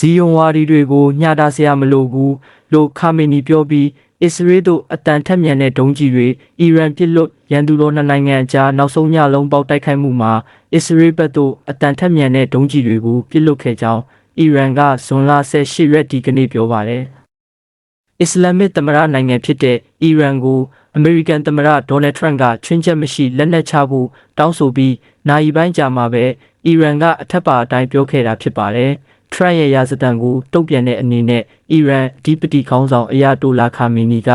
ဇီယွန်ဝါဒီတွေကိုညှတာဆရာမလိုဘူးလို့ခါမီနီပြောပြီးအစ္စရေးတို့အတန်ထက်မြန်တဲ့ဒုံးကြီးတွေအီရန်ပြစ်လွတ်ရန်သူတို့နှစ်နိုင်ငံအကြားနောက်ဆုံးညလုံးပေါက်တိုက်ခိုက်မှုမှာအစ္စရေးဘက်တို့အတန်ထက်မြန်တဲ့ဒုံးကြီးတွေကိုပြစ်လွတ်ခဲ့ကြောင်းအီရန်ကဇွန်လ18ရက်ဒီကနေ့ပြောပါတယ်အစ္စလာမစ်သမ္မတနိုင်ငံဖြစ်တဲ့အီရန်ကိုအမေရိကန်သမ္မတဒေါ်နယ်ထရန့်ကချွင်းချက်မရှိလက်နက်ချဖို့တောင်းဆိုပြီးနိုင်ပိုင်းကြာမှာပဲအီရန်ကအထက်ပါအတိုင်းပြောခဲ့တာဖြစ်ပါတယ်။ ထရန့်ရဲ့ရာဇတံကိုတုံ့ပြန်တဲ့အနေနဲ့အီရန်ဒီပတီခေါင်းဆောင်အယာတိုလာခါမီနီက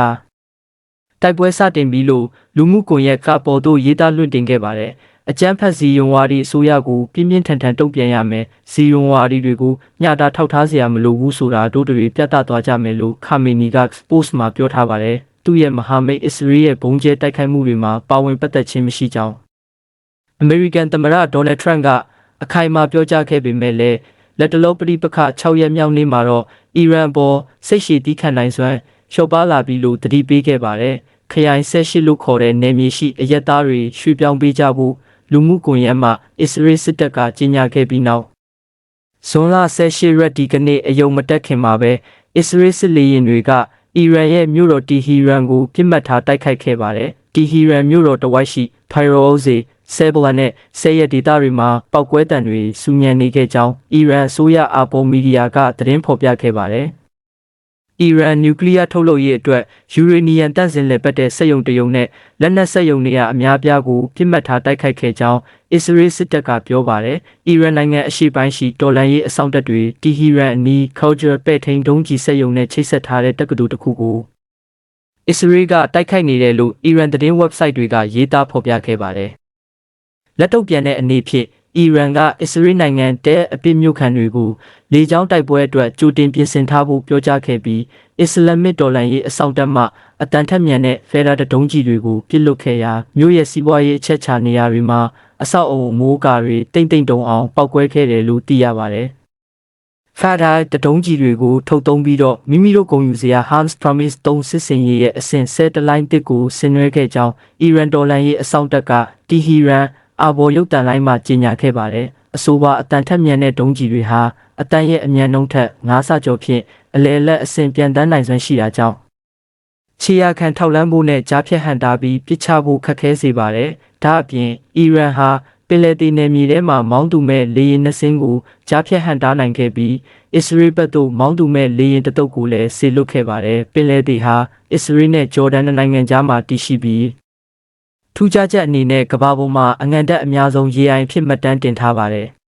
တိုက်ပွဲစတင်ပြီးလို့လူမှုကွန်ရက်ကပေါ်သို့ရေးသားလွှင့်တင်ခဲ့ပါတယ်။အကြမ်းဖက်စီယွန်ဝါဒီအစိုးရကိုပြင်းပြင်းထန်ထန်တုံ့ပြန်ရမယ်။စီယွန်ဝါဒီတွေကိုညတာထောက်ထားစရာမလိုဘူးဆိုတာတို့တွေပြသသွားကြမယ်လို့ခါမီနီကပို့စ်မှာပြောထားပါတယ်။သူ့ရဲ့မဟာမိတ်အစ္စရေးရဲ့ဘုံကျဲတိုက်ခိုက်မှုတွေမှာပါဝင်ပတ်သက်ခြင်းမရှိကြောင်းအမေရိကန်သမ္မတဒေါ်နယ်ထရန့်ကအခိုင်အမာပြောကြားခဲ့ပေမဲ့လည်း လက်တလုံးပဋိပက္ခ6ရက်မြောက်နေ့မှာတော့အီရန်ပေါ်စိတ်ရှည်တီးခံနိုင်စွမ်းလျှော့ပါလာပြီလို့တတိပေးခဲ့ပါတယ်။ခရိုင်ဆက်ရှိလို့ခေါ်တဲ့နယ်မြေရှိအရက်သားတွေရွှေ့ပြောင်းပေးကြဖို့လူမှုကွန်ရက်မှာအစ္စရေးစစ်တပ်ကကြေညာခဲ့ပြီးနောက်ဇွန်လ18ရက်ဒီကနေ့အယုံမတက်ခင်မှာပဲအစ္စရေးစစ်လေယာဉ်တွေကအီရန်ရဲ့မြို့တော်တီဟီရန်ကိုပြစ်မှတ်ထားတိုက်ခိုက်ခဲ့ပါတယ်။တီဟီရန်မြို့တော်တဝိုက်ရှိဖိုင်ရိုအိုဇီ ဆဲဘလာနဲ့ဆဲရဲ့ဒေတာတွေမှာပောက်ကွဲတံတွေစူညံနေခဲ့ကြောင်းအီရန်အစိုးရအာပေါ်မီဒီယာကသတင်းဖော်ပြခဲ့ပါတယ်။အီရန်နျူကလ িয়ার ထုတ်လုပ်ရေးအတွက်ယူရေနီယံတန့်စင်လည်ပတ်တဲ့စက်ရုံတရုံနဲ့လက်နက်စက်ရုံတွေအများပြားကိုပြစ်မှတ်ထားတိုက်ခိုက်ခဲ့ကြောင်းအစ္စရေးစစ်တပ်ကပြောပါတယ်။အီရန်နိုင်ငံအရှေ့ပိုင်းရှိတော်လန်ရေးအစောင့်တပ်တွေတီဟီရန်အနီး Culture ပဲ့ထိန်ဒုံးကြီးစက်ရုံနဲ့ချိတ်ဆက်ထားတဲ့တက္ကသိုလ်တစ်ခုကိုအစ္စရေးကတိုက်ခိုက်နေတယ်လို့အီရန်သတင်း website တွေကရေးသားဖော်ပြခဲ့ပါတယ်။ လက်တော့ပြန်တဲ့အနေဖြင့်အီရန်ကအစ္စရေးနိုင်ငံတဲအပစ်မြို့ခံတွေကိုလေကြောင်းတိုက်ပွဲအတွက်ကြိုတင်ပြင်ဆင်ထားဖို့ပြောကြားခဲ့ပြီးအစ္စလာမစ်တော်လှန်ရေးအစောင့်တပ်မှအတန်ထက်မြန်တဲ့ဖက်ဒရယ်ဒုံးကြီးတွေကိုပစ်လွတ်ခဲ့ရာမြို့ရဲ့စီးပွားရေးအချက်ချနေရာတွေမှာအဆောက်အအုံမိုးကာတွေတိမ့်တိမ့်တုံအောင်ပောက်ကွဲခဲ့တယ်လို့သိရပါတယ်။ဖာဒါတဒုံးကြီးတွေကိုထုတ်သုံးပြီးတော့မိမိတို့ဂုံယူစရာ Hans Promise 3စစ်စင်ရေးရဲ့အဆင့်ဆဲတလိုင်းတစ်ကိုဆင်နွှဲခဲ့ကြောင်းအီရန်တော်လှန်ရေးအစောင့်တပ်ကတီဟီရန် အာဘော်ရုပ်တံလိုင်းမှာကြေညာခဲ့ပါတယ်။အဆိုပါအတန်ထက်မြန်တဲ့ဒုံးကြီးတွေဟာအတန်ရဲ့အမြန်နှုန်းထက်9ဆကျော်ဖြင့်အလဲအလက်အဆင့်ပြန်တန်းနိုင်စွမ်းရှိတာကြောင့်ခြေရခံထောက်လန်းဖို့နဲ့ကြားဖြတ်ဟန်တာပြီးပစ်ချဖို့ခက်ခဲစေပါတယ်။ဒါအပြင်အီရန်ဟာပင်လယ်တီနယ်မြေထဲမှာမောင်းသူမဲ့လေယာဉ်နှစ်စင်းကိုကြားဖြတ်ဟန်တာနိုင်ခဲ့ပြီးအစ္စရေးဘက်သို့မောင်းသူမဲ့လေယာဉ်တစ်တုပ်ကိုလည်းဆေလွတ်ခဲ့ပါတယ်။ပင်လယ်တီဟာအစ္စရေးနဲ့ဂျော်ဒန်နိုင်ငံကြားမှာတည်ရှိပြီး ထူးခြားချက်အနေနဲ့ကမ္ဘာပေါ်မှာအငံတက်အများဆုံးရေအိုင်ဖြစ်မှတ်တမ်းတင်ထားပါတယ်။